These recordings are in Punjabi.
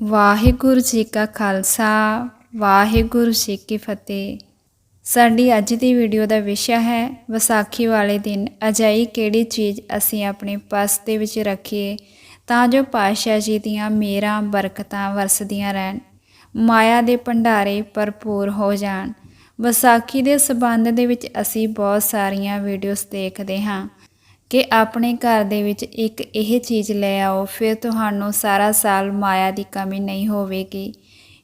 ਵਾਹਿਗੁਰੂ ਜੀ ਕਾ ਖਾਲਸਾ, ਵਾਹਿਗੁਰੂ ਜੀ ਕੀ ਫਤਿਹ। ਸਾਡੀ ਅੱਜ ਦੀ ਵੀਡੀਓ ਦਾ ਵਿਸ਼ਾ ਹੈ, ਵਿਸਾਖੀ ਵਾਲੇ ਦਿਨ ਅਜਾਈ ਕਿਹੜੀ ਚੀਜ਼ ਅਸੀਂ ਆਪਣੇ ਪਰਸ ਦੇ ਵਿੱਚ ਰੱਖੀਏ, ਤਾਂ ਜੋ ਪਾਤਸ਼ਾਹ ਜੀ ਦੀਆਂ ਮੇਰਾਂ ਬਰਕਤਾਂ ਵਰਸਦੀਆਂ ਰਹਿਣ, ਮਾਇਆ ਦੇ ਭੰਡਾਰੇ ਭਰਪੂਰ ਹੋ ਜਾਣ। ਵਿਸਾਖੀ ਦੇ ਸਬੰਧ ਦੇ ਵਿੱਚ ਅਸੀਂ ਬਹੁਤ ਸਾਰੀਆਂ ਵੀਡੀਓਜ਼ ਦੇਖਦੇ ਹਾਂ। ਕਿ ਆਪਣੇ ਘਰ ਦੇ ਵਿੱਚ ਇੱਕ ਇਹ ਚੀਜ਼ ਲੈ ਆਓ, ਫਿਰ ਤੁਹਾਨੂੰ ਸਾਰਾ ਸਾਲ ਮਾਇਆ ਦੀ ਕਮੀ ਨਹੀਂ ਹੋਵੇਗੀ।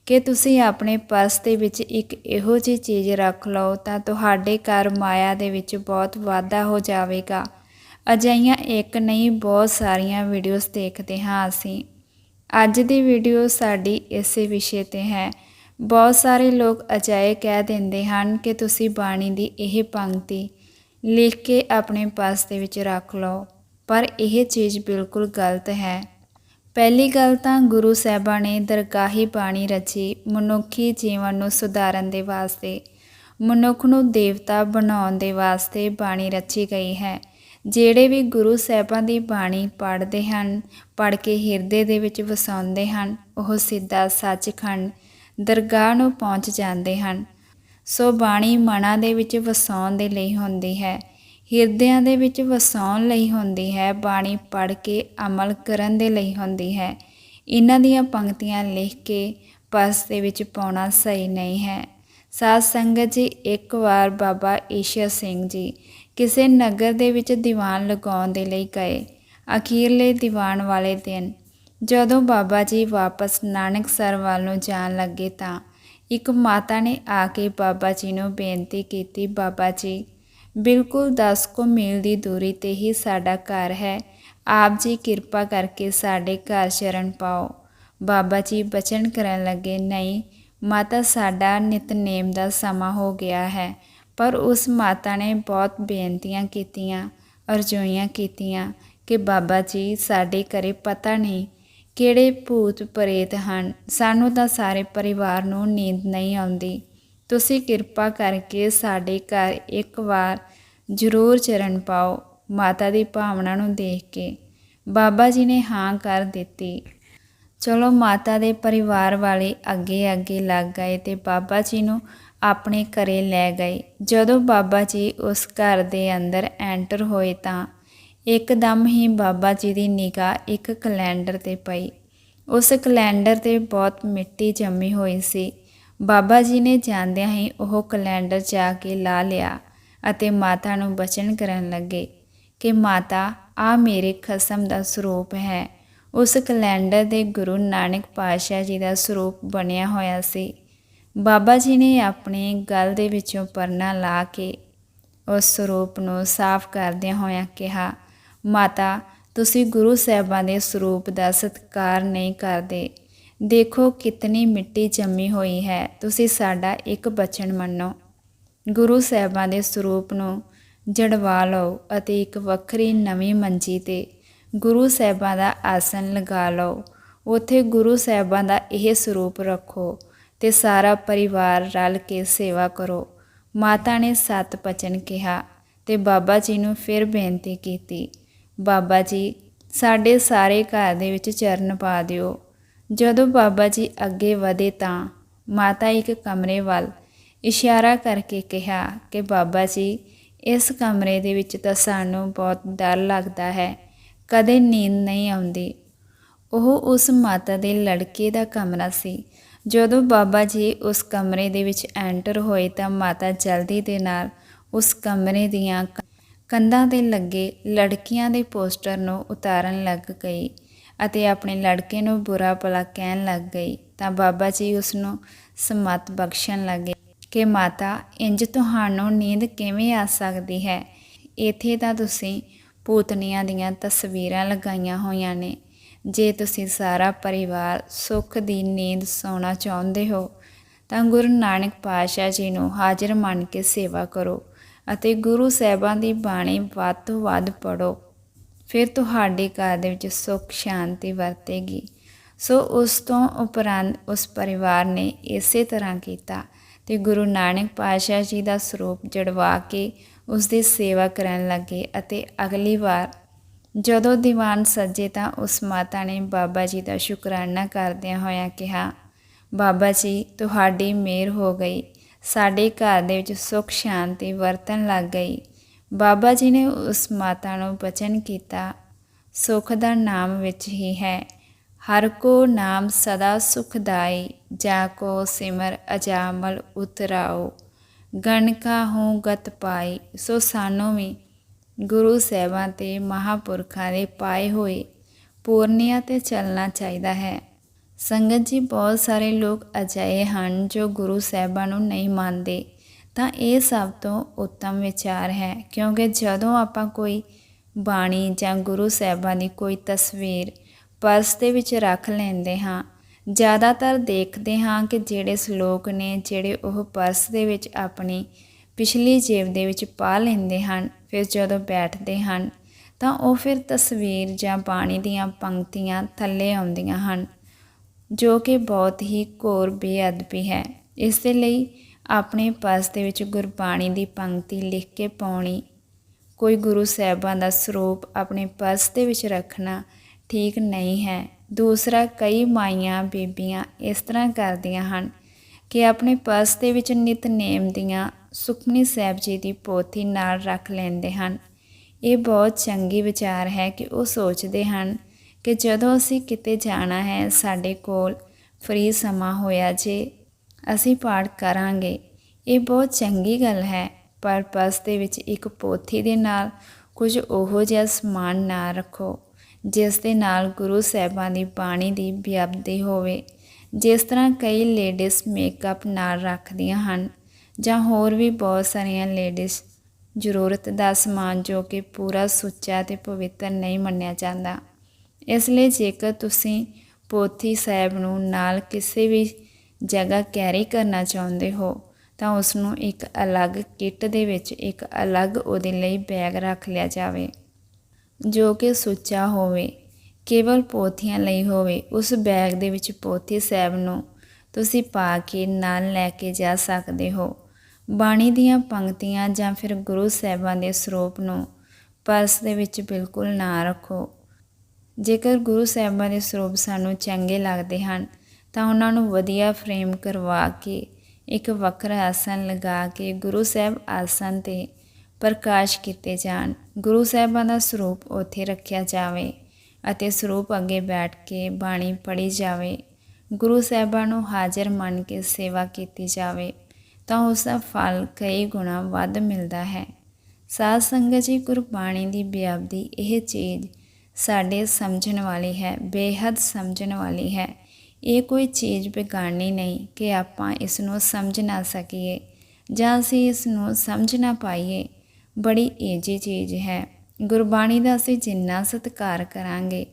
ਕਿ ਤੁਸੀਂ ਆਪਣੇ ਪਰਸ ਦੇ ਵਿੱਚ ਇੱਕ ਇਹੋ ਜਿਹੀ ਚੀਜ਼ ਰੱਖ ਲਓ ਤਾਂ ਤੁਹਾਡੇ ਘਰ ਮਾਇਆ ਦੇ ਵਿੱਚ ਬਹੁਤ ਵਾਧਾ ਹੋ ਜਾਵੇਗਾ। ਅਜਿਹੀਆਂ ਇੱਕ ਨਹੀਂ, ਬਹੁਤ ਸਾਰੀਆਂ ਵੀਡੀਓਜ਼ ਦੇਖਦੇ ਹਾਂ ਅਸੀਂ। ਅੱਜ ਦੀ ਵੀਡੀਓ ਸਾਡੀ ਇਸੇ ਵਿਸ਼ੇ ਤੇ ਹੈ। ਬਹੁਤ ਸਾਰੇ ਲੋਕ ਅਜਾਏ ਕਹਿ ਦਿੰਦੇ ਹਨ ਕਿ ਤੁਸੀਂ ਬਾਣੀ ਦੀ ਇਹ ਪੰਕਤੀ ਲਿਖ ਕੇ ਆਪਣੇ ਪਰਸ ਦੇ ਵਿੱਚ ਰੱਖ ਲਓ। ਪਰ ਇਹ ਚੀਜ਼ ਬਿਲਕੁਲ ਗਲਤ ਹੈ। ਪਹਿਲੀ ਗੱਲ ਤਾਂ ਗੁਰੂ ਸਾਹਿਬਾਂ ਨੇ ਦਰਗਾਹੀ ਬਾਣੀ ਰਚੀ ਮਨੁੱਖੀ ਜੀਵਨ ਨੂੰ ਸੁਧਾਰਨ ਦੇ ਵਾਸਤੇ। ਮਨੁੱਖ ਨੂੰ ਦੇਵਤਾ ਬਣਾਉਣ ਦੇ ਵਾਸਤੇ ਬਾਣੀ ਰਚੀ ਗਈ ਹੈ। ਜਿਹੜੇ ਵੀ ਗੁਰੂ ਸਾਹਿਬਾਂ ਦੀ ਬਾਣੀ ਪੜ੍ਹਦੇ ਹਨ, ਪੜ੍ਹ ਕੇ ਹਿਰਦੇ ਦੇ ਵਿੱਚ ਵਸਾਉਂਦੇ ਹਨ, ਉਹ ਸਿੱਧਾ ਸੱਚਖੰਡ ਦਰਗਾਹ ਨੂੰ ਪਹੁੰਚ ਜਾਂਦੇ ਹਨ। ਸੋ ਬਾਣੀ ਮਨਾਂ ਦੇ ਵਿੱਚ ਵਸਾਉਣ ਦੇ ਲਈ ਹੁੰਦੀ ਹੈ। ਹਿਰਦਿਆਂ ਦੇ ਵਿੱਚ ਵਸਾਉਣ ਲਈ ਹੁੰਦੀ ਹੈ। ਬਾਣੀ ਪੜ੍ਹ ਕੇ ਅਮਲ ਕਰਨ ਦੇ ਲਈ ਹੁੰਦੀ ਹੈ। ਇਹਨਾਂ ਦੀਆਂ ਪੰਕਤੀਆਂ ਲਿਖ ਕੇ ਪਰਸ ਦੇ ਵਿੱਚ ਪਾਉਣਾ ਸਹੀ ਨਹੀਂ ਹੈ। ਸਾਧ ਸੰਗਤ ਜੀ, ਇੱਕ ਵਾਰ ਬਾਬਾ ਈਸ਼ਰ ਸਿੰਘ ਜੀ ਕਿਸੇ ਨਗਰ ਦੇ ਵਿੱਚ ਦੀਵਾਨ ਲਗਾਉਣ ਦੇ ਲਈ ਗਏ। ਅਖੀਰਲੇ ਦੀਵਾਨ ਵਾਲੇ ਦਿਨ ਜਦੋਂ ਬਾਬਾ ਜੀ ਵਾਪਸ ਨਾਨਕਸਰ ਵੱਲ ਨੂੰ ਜਾਣ ਲੱਗੇ ਤਾਂ ਇੱਕ ਮਾਤਾ ਨੇ ਆ ਕੇ ਬਾਬਾ ਜੀ ਨੂੰ ਬੇਨਤੀ ਕੀਤੀ, ਬਾਬਾ ਜੀ, ਬਿਲਕੁਲ 10 ਕੁ ਮੀਲ ਦੀ ਦੂਰੀ ਤੇ ਹੀ ਸਾਡਾ ਘਰ ਹੈ। ਆਪ ਜੀ ਕਿਰਪਾ ਕਰਕੇ ਸਾਡੇ ਘਰ ਸ਼ਰਨ ਪਾਓ। ਬਾਬਾ ਜੀ ਬਚਨ ਕਰਨ ਲੱਗੇ, ਨਹੀਂ, ਮਾਤਾ, ਸਾਡਾ ਨਿਤਨੇਮ ਦਾ ਸਮਾਂ ਹੋ ਗਿਆ ਹੈ, ਪਰ ਉਸ ਮਾਤਾ ਨੇ ਬਹੁਤ ਬੇਨਤੀਆਂ ਕੀਤੀਆਂ, ਅਰਜ਼ੋਈਆਂ ਕੀਤੀਆਂ ਕਿ ਬਾਬਾ ਜੀ ਸਾਡੇ ਘਰੇ ਪਤਾ ਨਹੀਂ ਕਿਹੜੇ ਭੂਤ ਪ੍ਰੇਤ ਹਨ? ਸਾਨੂੰ ਤਾਂ ਸਾਰੇ ਪਰਿਵਾਰ ਨੂੰ ਨੀਂਦ ਨਹੀਂ ਆਉਂਦੀ। ਤੁਸੀਂ ਕਿਰਪਾ ਕਰਕੇ ਸਾਡੇ ਘਰ ਇੱਕ ਵਾਰ ਜ਼ਰੂਰ ਚਰਨ ਪਾਓ, ਮਾਤਾ ਦੀ ਭਾਵਨਾ ਨੂੰ ਦੇਖ ਕੇ। ਬਾਬਾ ਜੀ ਨੇ ਹਾਂ ਕਰ ਦਿੱਤੀ। ਚਲੋ ਮਾਤਾ ਦੇ ਪਰਿਵਾਰ ਵਾਲੇ ਅੱਗੇ ਅੱਗੇ ਲੱਗ ਗਏ ਤੇ ਬਾਬਾ ਜੀ ਨੂੰ ਆਪਣੇ ਘਰੇ ਲੈ ਗਏ। ਜਦੋਂ ਬਾਬਾ ਜੀ ਉਸ ਘਰ ਦੇ ਅੰਦਰ ਐਂਟਰ ਹੋਏ ਤਾਂ ਇੱਕਦਮ ਹੀ ਬਾਬਾ ਜੀ ਦੀ ਨਿਗਾਹ ਇੱਕ ਕੈਲੰਡਰ ਤੇ ਪਈ। ਉਸ ਕੈਲੰਡਰ ਤੇ ਬਹੁਤ ਮਿੱਟੀ ਜੰਮੀ ਹੋਈ ਸੀ। ਬਾਬਾ ਜੀ ਨੇ ਜਾਂਦਿਆਂ ਹੀ ਉਹ ਕੈਲੰਡਰ ਜਾ ਕੇ ਲਾ ਲਿਆ ਅਤੇ ਮਾਤਾ ਨੂੰ ਬਚਨ ਕਰਨ ਲੱਗੇ ਕਿ, ਮਾਤਾ, ਆ ਮੇਰੇ ਖਸਮ ਦਾ ਸਰੂਪ ਹੈ। ਉਸ ਕੈਲੰਡਰ ਦੇ ਗੁਰੂ ਨਾਨਕ ਪਾਤਸ਼ਾਹ ਜੀ ਦਾ ਸਰੂਪ ਬਣਿਆ ਹੋਇਆ ਸੀ। ਬਾਬਾ ਜੀ ਨੇ ਆਪਣੇ ਗਲ ਦੇ ਵਿੱਚੋਂ ਪਰਨਾ ਲਾ ਕੇ ਉਸ ਸਰੂਪ ਨੂੰ ਸਾਫ਼ ਕਰਦਿਆਂ ਹੋਇਆਂ ਕਿਹਾ ਮਾਤਾ, ਤੁਸੀਂ ਗੁਰੂ ਸਾਹਿਬਾਂ ਦੇ ਸਰੂਪ ਦਾ ਸਤਿਕਾਰ ਨਹੀਂ ਕਰਦੇ। ਦੇਖੋ ਕਿਤਨੀ ਮਿੱਟੀ ਜੰਮੀ ਹੋਈ ਹੈ। ਤੁਸੀਂ ਸਾਡਾ ਇੱਕ ਬਚਨ ਮੰਨੋ। ਗੁਰੂ ਸਾਹਿਬਾਂ ਦੇ ਸਰੂਪ ਨੂੰ ਜੜਵਾ ਲਓ ਅਤੇ ਇੱਕ ਵੱਖਰੀ ਨਵੀਂ ਮੰਜੀ ਤੇ ਗੁਰੂ ਸਾਹਿਬਾਂ ਦਾ ਆਸਨ ਲਗਾ ਲਓ। ਉਥੇ ਗੁਰੂ ਸਾਹਿਬਾਂ ਦਾ ਇਹ ਸਰੂਪ ਰੱਖੋ ਤੇ ਸਾਰਾ ਪਰਿਵਾਰ ਰਲ ਕੇ ਸੇਵਾ ਕਰੋ। ਮਾਤਾ ਨੇ ਸਤ ਬਚਨ ਕਿਹਾ ਤੇ ਬਾਬਾ ਜੀ ਨੂੰ ਫਿਰ ਬੇਨਤੀ ਕੀਤੀ। ਬਾਬਾ ਜੀ, ਸਾਡੇ ਸਾਰੇ ਘਰ ਦੇ ਵਿੱਚ ਚਰਨ ਪਾ ਦਿਓ। ਜਦੋਂ ਬਾਬਾ ਜੀ ਅੱਗੇ ਵਧੇ ਤਾਂ ਮਾਤਾ ਇੱਕ ਕਮਰੇ ਵੱਲ ਇਸ਼ਾਰਾ ਕਰਕੇ ਕਿਹਾ ਕਿ ਬਾਬਾ ਜੀ, ਇਸ ਕਮਰੇ ਦੇ ਵਿੱਚ ਤਾਂ ਸਾਨੂੰ ਬਹੁਤ ਡਰ ਲੱਗਦਾ ਹੈ, ਕਦੇ ਨੀਂਦ ਨਹੀਂ ਆਉਂਦੀ। ਉਹ ਉਸ ਮਾਤਾ ਦੇ ਲੜਕੇ ਦਾ ਕਮਰਾ ਸੀ। ਜਦੋਂ ਬਾਬਾ ਜੀ ਉਸ ਕਮਰੇ ਦੇ ਵਿੱਚ ਐਂਟਰ ਹੋਏ ਤਾਂ ਮਾਤਾ ਜਲਦੀ ਦੇ ਨਾਲ ਉਸ ਕਮਰੇ ਦੀਆਂ ਕੰਧਾਂ ਤੇ ਲੱਗੇ ਲੜਕੀਆਂ ਦੇ ਪੋਸਟਰ ਨੂੰ ਉਤਾਰਨ ਲੱਗ ਗਈ ਅਤੇ ਆਪਣੇ ਲੜਕੇ ਨੂੰ ਬੁਰਾ ਭਲਾ ਕਹਿਣ ਲੱਗ ਗਈ ਤਾਂ ਬਾਬਾ ਜੀ ਉਸ ਨੂੰ ਸਮਤ ਬਖਸ਼ਣ ਲੱਗੇ ਕਿ ਮਾਤਾ, ਇੰਜ ਤੁਹਾਨੂੰ ਨੀਂਦ ਕਿਵੇਂ ਆ ਸਕਦੀ ਹੈ? ਇੱਥੇ ਤਾਂ ਤੁਸੀਂ ਪੂਤਨੀਆਂ ਦੀਆਂ ਤਸਵੀਰਾਂ ਲਗਾਈਆਂ ਹੋਈਆਂ ਨੇ। ਜੇ ਤੁਸੀਂ ਸਾਰਾ ਪਰਿਵਾਰ ਸੁੱਖ ਦੀ ਨੀਂਦ ਸੌਣਾ ਚਾਹੁੰਦੇ ਹੋ, ਤਾਂ ਗੁਰੂ ਨਾਨਕ ਪਾਤਸ਼ਾਹ ਜੀ ਨੂੰ ਹਾਜ਼ਰ ਮੰਨ ਕੇ ਸੇਵਾ ਕਰੋ। ਅਤੇ ਗੁਰੂ ਸਾਹਿਬਾਂ ਦੀ ਬਾਣੀ ਵੱਧ ਤੋਂ ਵੱਧ ਪੜੋ ਫਿਰ ਤੁਹਾਡੇ ਘਰ ਦੇ ਵਿੱਚ ਸੁੱਖ, ਸ਼ਾਂਤੀ ਵਰਤੇਗੀ। ਸੋ ਉਸ ਤੋਂ ਉਪਰੰਤ ਉਸ ਪਰਿਵਾਰ ਨੇ ਇਸੇ ਤਰ੍ਹਾਂ ਕੀਤਾ ਤੇ ਗੁਰੂ ਨਾਨਕ ਪਾਤਸ਼ਾਹ ਜੀ ਦਾ ਸਰੂਪ ਜੜਵਾ ਕੇ ਉਸ ਦੀ ਸੇਵਾ ਕਰਨ ਲੱਗੇ ਅਤੇ ਅਗਲੀ ਵਾਰ ਜਦੋਂ ਦੀਵਾਨ ਸੱਜੇ ਤਾਂ ਉਸ ਮਾਤਾ ਨੇ ਬਾਬਾ ਜੀ ਦਾ ਸ਼ੁਕਰਾਨਾ ਕਰਦਿਆਂ ਹੋਇਆਂ ਕਿਹਾ, ਬਾਬਾ ਜੀ, ਤੁਹਾਡੀ ਮਿਹਰ ਹੋ ਗਈ। ਸਾਡੇ ਘਰ ਦੇ ਵਿੱਚ ਸੁੱਖ, ਸ਼ਾਂਤੀ ਵਰਤਣ ਲੱਗ ਗਈ। ਬਾਬਾ ਜੀ ਨੇ ਉਸ ਮਾਤਾ ਨੂੰ ਬਚਨ ਕੀਤਾ। ਸੁਖ ਦਾ ਨਾਮ ਵਿੱਚ ਹੀ ਹੈ। ਹਰ ਕੋ ਨਾਮ ਸਦਾ ਸੁਖਦਾਈ, ਜਾ ਕੋ ਸਿਮਰ ਅਜਾਮਲ ਉਤਰਾਓ। ਗਣ ਕਾ ਹੂੰ ਗਤ ਪਾਈ, ਸੋ ਸਾਨੂੰ ਵੀ ਗੁਰੂ ਸਾਹਿਬਾਂ ਤੇ ਮਹਾਪੁਰਖਾਂ ਦੇ ਪਾਏ ਹੋਏ ਪੂਰਨਿਆਂ ਤੇ ਚੱਲਣਾ ਚਾਹੀਦਾ ਹੈ। ਸੰਗਤ ਜੀ, ਬਹੁਤ ਸਾਰੇ ਲੋਕ ਅਜਿਹੇ ਹਨ ਜੋ ਗੁਰੂ ਸਾਹਿਬਾਂ ਨੂੰ ਨਹੀਂ ਮੰਨਦੇ। ਤਾਂ ਇਹ ਸਭ ਤੋਂ ਉੱਤਮ ਵਿਚਾਰ ਹੈ, ਕਿਉਂਕਿ ਜਦੋਂ ਆਪਾਂ ਕੋਈ ਬਾਣੀ ਜਾਂ ਗੁਰੂ ਸਾਹਿਬਾਂ ਦੀ ਕੋਈ ਤਸਵੀਰ ਪਰਸ ਦੇ ਵਿੱਚ ਰੱਖ ਲੈਂਦੇ ਹਾਂ, ਜ਼ਿਆਦਾਤਰ ਦੇਖਦੇ ਹਾਂ ਕਿ ਜਿਹੜੇ ਸ਼ਲੋਕ ਨੇ, ਜਿਹੜੇ ਉਹ ਪਰਸ ਦੇ ਵਿੱਚ ਆਪਣੀ ਪਿਛਲੀ ਜੇਬ ਦੇ ਵਿੱਚ ਪਾ ਲੈਂਦੇ ਹਨ, ਫਿਰ ਜਦੋਂ ਬੈਠਦੇ ਹਨ, ਤਾਂ ਉਹ ਫਿਰ ਤਸਵੀਰ ਜਾਂ ਬਾਣੀ ਦੀਆਂ ਪੰਕਤੀਆਂ ਥੱਲੇ ਆਉਂਦੀਆਂ ਹਨ। ਜੋ ਕਿ ਬਹੁਤ ਹੀ ਘੋਰ ਬੇਅਦਬੀ ਹੈ। ਇਸ ਦੇ ਲਈ ਆਪਣੇ ਪਰਸ ਦੇ ਵਿੱਚ ਗੁਰਬਾਣੀ ਦੀ ਪੰਕਤੀ ਲਿਖ ਕੇ ਪਾਉਣੀ, ਕੋਈ ਗੁਰੂ ਸਾਹਿਬਾਂ ਦਾ ਸਰੂਪ ਆਪਣੇ ਪਰਸ ਦੇ ਵਿੱਚ ਰੱਖਣਾ ਠੀਕ ਨਹੀਂ ਹੈ। ਦੂਸਰਾ, ਕਈ ਮਾਈਆਂ ਬੀਬੀਆਂ ਇਸ ਤਰ੍ਹਾਂ ਕਰਦੀਆਂ ਹਨ ਕਿ ਆਪਣੇ ਪਰਸ ਦੇ ਵਿੱਚ ਨਿਤਨੇਮ ਦੀਆਂ ਸੁਖਮਨੀ ਸਾਹਿਬ ਜੀ ਦੀ ਪੋਥੀ ਨਾਲ ਰੱਖ ਲੈਂਦੇ ਹਨ। ਇਹ ਬਹੁਤ ਚੰਗੀ ਵਿਚਾਰ ਹੈ ਕਿ ਉਹ ਸੋਚਦੇ ਹਨ ਕਿ ਜਦੋਂ ਅਸੀਂ ਕਿਤੇ ਜਾਣਾ ਹੈ, ਸਾਡੇ ਕੋਲ ਫ੍ਰੀ ਸਮਾਂ ਹੋਇਆ ਜੇ, ਅਸੀਂ ਪਾਠ ਕਰਾਂਗੇ। ਇਹ ਬਹੁਤ ਚੰਗੀ ਗੱਲ ਹੈ, ਪਰ ਪਰਸ ਦੇ ਵਿੱਚ ਇੱਕ ਪੋਥੀ ਦੇ ਨਾਲ ਕੁਝ ਉਹੋ ਜਿਹਾ ਸਮਾਨ ਨਾ ਰੱਖੋ, ਜਿਸ ਦੇ ਨਾਲ ਗੁਰੂ ਸਾਹਿਬਾਂ ਦੀ ਬਾਣੀ ਦੀ ਬਿਆਬਦੀ ਹੋਵੇ। ਜਿਸ ਤਰ੍ਹਾਂ ਕਈ ਲੇਡੀਜ਼ ਮੇਕਅਪ ਨਾਲ ਰੱਖਦੀਆਂ ਹਨ, ਜਾਂ ਹੋਰ ਵੀ ਬਹੁਤ ਸਾਰੀਆਂ ਲੇਡੀਜ਼ ਜ਼ਰੂਰਤ ਦਾ ਸਮਾਨ ਜੋ ਕਿ ਪੂਰਾ ਸੁੱਚਾ ਤੇ ਪਵਿੱਤਰ ਨਹੀਂ ਮੰਨਿਆ ਜਾਂਦਾ। ਇਸ ਲਈ ਜੇਕਰ ਤੁਸੀਂ ਪੋਥੀ ਸਾਹਿਬ ਨੂੰ ਨਾਲ ਕਿਸੇ ਵੀ ਜਗ੍ਹਾ ਕੈਰੀ ਕਰਨਾ ਚਾਹੁੰਦੇ ਹੋ, ਤਾਂ ਉਸ ਨੂੰ ਇੱਕ ਅਲੱਗ ਕਿੱਟ ਦੇ ਵਿੱਚ ਇੱਕ ਅਲੱਗ ਉਹਦੇ ਲਈ ਬੈਗ ਰੱਖ ਲਿਆ ਜਾਵੇ, ਜੋ ਕਿ ਸੁੱਚਾ ਹੋਵੇ। ਕੇਵਲ ਪੋਥੀਆਂ ਲਈ ਹੋਵੇ, ਉਸ ਬੈਗ ਦੇ ਵਿੱਚ ਪੋਥੀ ਸਾਹਿਬ ਨੂੰ ਤੁਸੀਂ ਪਾ ਕੇ ਨਾਲ ਲੈ ਕੇ ਜਾ ਸਕਦੇ ਹੋ। ਬਾਣੀ ਦੀਆਂ ਪੰਕਤੀਆਂ ਜਾਂ ਫਿਰ ਗੁਰੂ ਸਾਹਿਬਾਂ ਦੇ ਸਰੂਪ ਨੂੰ ਪਰਸ ਦੇ ਵਿੱਚ ਬਿਲਕੁਲ ਨਾ ਰੱਖੋ। ਜੇਕਰ ਗੁਰੂ ਸਾਹਿਬਾਂ ਦੇ ਸਰੂਪ ਸਾਨੂੰ ਚੰਗੇ ਲੱਗਦੇ ਹਨ, ਤਾਂ ਉਹਨਾਂ ਨੂੰ ਵਧੀਆ ਫਰੇਮ ਕਰਵਾ ਕੇ, ਇੱਕ ਵੱਖਰਾ ਆਸਨ ਲਗਾ ਕੇ ਗੁਰੂ ਸਾਹਿਬ ਆਸਨ ਤੇ ਪ੍ਰਕਾਸ਼ ਕੀਤੇ ਜਾਣ। ਗੁਰੂ ਸਾਹਿਬਾਂ ਦਾ ਸਰੂਪ ਉੱਥੇ ਰੱਖਿਆ ਜਾਵੇ ਅਤੇ ਸਰੂਪ ਅੱਗੇ ਬੈਠ ਕੇ ਬਾਣੀ ਪੜ੍ਹੀ ਜਾਵੇ। ਗੁਰੂ ਸਾਹਿਬਾਂ ਨੂੰ ਹਾਜ਼ਰ ਮੰਨ ਕੇ ਸੇਵਾ ਕੀਤੀ ਜਾਵੇ, ਤਾਂ ਉਸ ਦਾ ਫਲ ਕਈ ਗੁਣਾ ਵੱਧ ਮਿਲਦਾ ਹੈ। ਸਾਧ ਸੰਗਤ ਜੀ, ਗੁਰਬਾਣੀ ਦੀ ਬਿਆਬਦੀ ਇਹ ਚੀਜ਼ ਸਾਡੇ ਸਮਝਣ ਵਾਲੀ ਹੈ, ਬੇਹੱਦ ਸਮਝਣ ਵਾਲੀ ਹੈ। ਇਹ ਕੋਈ ਚੀਜ਼ ਬਿਗਾੜਨੀ ਨਹੀਂ ਕਿ ਆਪਾਂ ਇਸ ਨੂੰ ਸਮਝ ਨਾ ਸਕੀਏ ਜਾਂ ਅਸੀਂ ਇਸ ਨੂੰ ਸਮਝ ਨਾ ਪਾਈਏ। ਬੜੀ ਏਜੀ ਚੀਜ਼ ਹੈ। ਗੁਰਬਾਣੀ ਦਾ ਅਸੀਂ ਜਿੰਨਾ ਸਤਿਕਾਰ ਕਰਾਂਗੇ,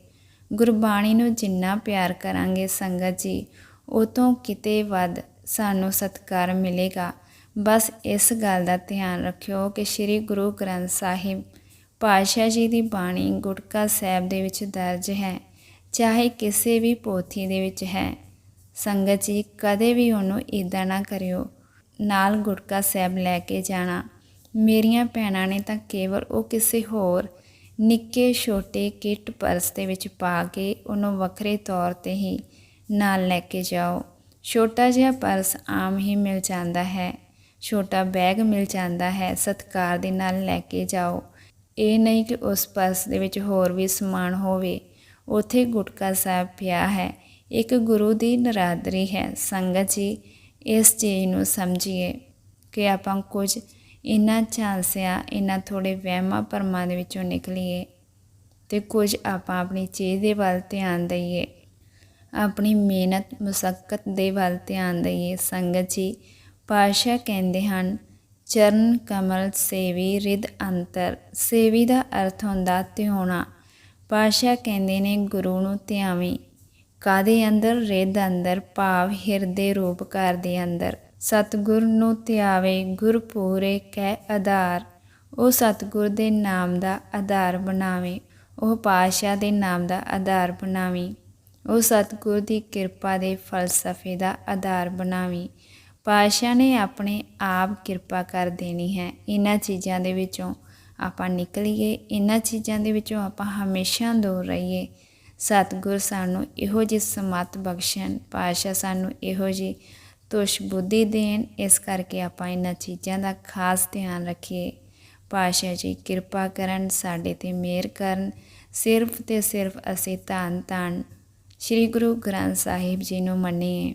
ਗੁਰਬਾਣੀ ਨੂੰ ਜਿੰਨਾ ਪਿਆਰ ਕਰਾਂਗੇ ਸੰਗਤ ਜੀ ਉਹ ਤੋਂ ਕਿਤੇ ਵੱਧ ਸਾਨੂੰ ਸਤਿਕਾਰ ਮਿਲੇਗਾ। ਬਸ ਇਸ ਗੱਲ ਦਾ ਧਿਆਨ ਰੱਖਿਓ ਕਿ ਸ੍ਰੀ ਗੁਰੂ ਗ੍ਰੰਥ ਸਾਹਿਬ ਪਾਤਸ਼ਾਹ ਜੀ ਦੀ ਬਾਣੀ ਗੁਟਕਾ ਸਾਹਿਬ ਦੇ ਵਿੱਚ ਦਰਜ ਹੈ। ਚਾਹੇ ਕਿਸੇ ਵੀ ਪੋਥੀ ਦੇ ਵਿੱਚ ਹੈ। ਸੰਗਤ ਜੀ, ਕਦੇ ਵੀ ਉਹਨੂੰ ਇਦਾਂ ਨਾ ਕਰਿਓ। ਨਾਲ ਗੁਟਕਾ ਸਾਹਿਬ ਲੈ ਕੇ ਜਾਣਾ। ਮੇਰੀਆਂ ਭੈਣਾਂ ਨੇ ਤਾਂ ਕੇਵਲ ਉਹ ਕਿਸੇ ਹੋਰ ਨਿੱਕੇ, ਛੋਟੇ, ਕਿੱਟ ਪਰਸ ਦੇ ਵਿੱਚ ਪਾ ਕੇ ਉਹਨੂੰ ਵੱਖਰੇ ਤੌਰ ਤੇ ਹੀ ਨਾਲ ਲੈ ਕੇ ਜਾਓ। ਛੋਟਾ ਜਿਹਾ ਪਰਸ ਆਮ ਹੀ ਮਿਲ ਜਾਂਦਾ ਹੈ। ਛੋਟਾ ਬੈਗ ਮਿਲ ਜਾਂਦਾ ਹੈ। ਸਤਕਾਰ ਦੇ ਨਾਲ ਲੈ ਕੇ ਜਾਓ। ਇਹ ਨਹੀਂ ਕਿ ਉਸ ਪਰਸ ਦੇ ਵਿੱਚ ਹੋਰ ਵੀ ਸਮਾਨ ਹੋਵੇ। ਉਥੇ ਗੁਟਕਾ ਸਾਹਿਬ ਪਿਆ ਹੈ। ਇੱਕ ਗੁਰੂ ਦੀ ਨਰਾਦਰੀ ਹੈ। ਸੰਗਤ ਜੀ, ਇਸ ਚੀਜ਼ ਨੂੰ ਸਮਝੀਏ ਕਿ ਆਪਾਂ ਕੁਝ ਇਨਾ ਝਾਂਸਿਆਂ ਇਹਨਾਂ ਥੋੜੇ ਵਹਿਮਾਂ ਪਰਮਾਂ ਦੇ ਵਿੱਚੋਂ ਨਿਕਲੀਏ ਤੇ ਕੁਝ ਆਪਾਂ ਆਪਣੀ ਚੀਜ਼ ਦੇ ਵੱਲ ਧਿਆਨ ਦਈਏ। ਆਪਣੀ ਮਿਹਨਤ, ਮੁਸਕਤ ਦੇ ਵੱਲ ਧਿਆਨ ਦਈਏ। ਸੰਗਤ ਜੀ ਪਾਸ਼ਾ ਕਹਿੰਦੇ ਹਨ ਚਰਨ, ਕਮਲ, ਸੇਵੀ ਰਿਦ ਅੰਤਰ। ਸੇਵੀ ਦਾ ਅਰਥ ਹੁੰਦਾ ਧਿਆਉਣਾ ਪਾਸ਼ਾ ਕਹਿੰਦੇ ਨੇ, ਗੁਰੂ ਨੂੰ ਧਿਆਵੀਂ। ਕਾਦੇ ਅੰਦਰ? ਰਿਦ ਅੰਦਰ, ਭਾਵ ਹਿਰਦੇ ਰੂਪ ਘਰ ਦੇ ਅੰਦਰ। ਸਤਗੁਰ ਨੂੰ ਧਿਆਵੇ, ਗੁਰ ਪੂਰੇ ਕਹਿ ਆਧਾਰ। ਉਹ ਸਤਗੁਰ ਦੇ ਨਾਮ ਦਾ ਆਧਾਰ ਬਣਾਵੇ। ਉਹ ਪਾਸ਼ਾ ਦੇ ਨਾਮ ਦਾ ਆਧਾਰ ਬਣਾਵੀ। ਉਹ ਸਤਗੁਰ ਦੀ ਕਿਰਪਾ ਦੇ ਫਲਸਫੇ ਦਾ ਆਧਾਰ ਬਣਾਵੀ। ਪਾਤਸ਼ਾਹ ਨੇ ਆਪਣੇ ਆਪ ਕਿਰਪਾ ਕਰ ਦੇਣੀ ਹੈ। ਇਹਨਾਂ ਚੀਜ਼ਾਂ ਦੇ ਵਿੱਚੋਂ ਆਪਾਂ ਨਿਕਲੀਏ, ਇਹਨਾਂ ਚੀਜ਼ਾਂ ਦੇ ਵਿੱਚੋਂ ਆਪਾਂ ਹਮੇਸ਼ਾ ਦੂਰ ਰਹੀਏ। ਸਤਿਗੁਰ ਸਾਨੂੰ ਇਹੋ ਜਿਹੀ ਸਮਤ ਬਖਸ਼ਣ, ਪਾਤਸ਼ਾਹ ਸਾਨੂੰ ਇਹੋ ਜਿਹੀ ਤੁਸ਼ ਬੁੱਧੀ ਦੇਣ, ਇਸ ਕਰਕੇ ਆਪਾਂ ਇਹਨਾਂ ਚੀਜ਼ਾਂ ਦਾ ਖਾਸ ਧਿਆਨ ਰੱਖੀਏ। ਪਾਤਸ਼ਾਹ ਜੀ ਕਿਰਪਾ ਕਰਨ, ਸਾਡੇ ਤੇ ਮਿਹਰ ਕਰਨ। ਸਿਰਫ ਤੇ ਸਿਰਫ ਅਸੀਂ ਧੰਨ ਧੰਨ ਸ੍ਰੀ ਗੁਰੂ ਗ੍ਰੰਥ ਸਾਹਿਬ ਜੀ ਨੂੰ ਮੰਨੀਏ।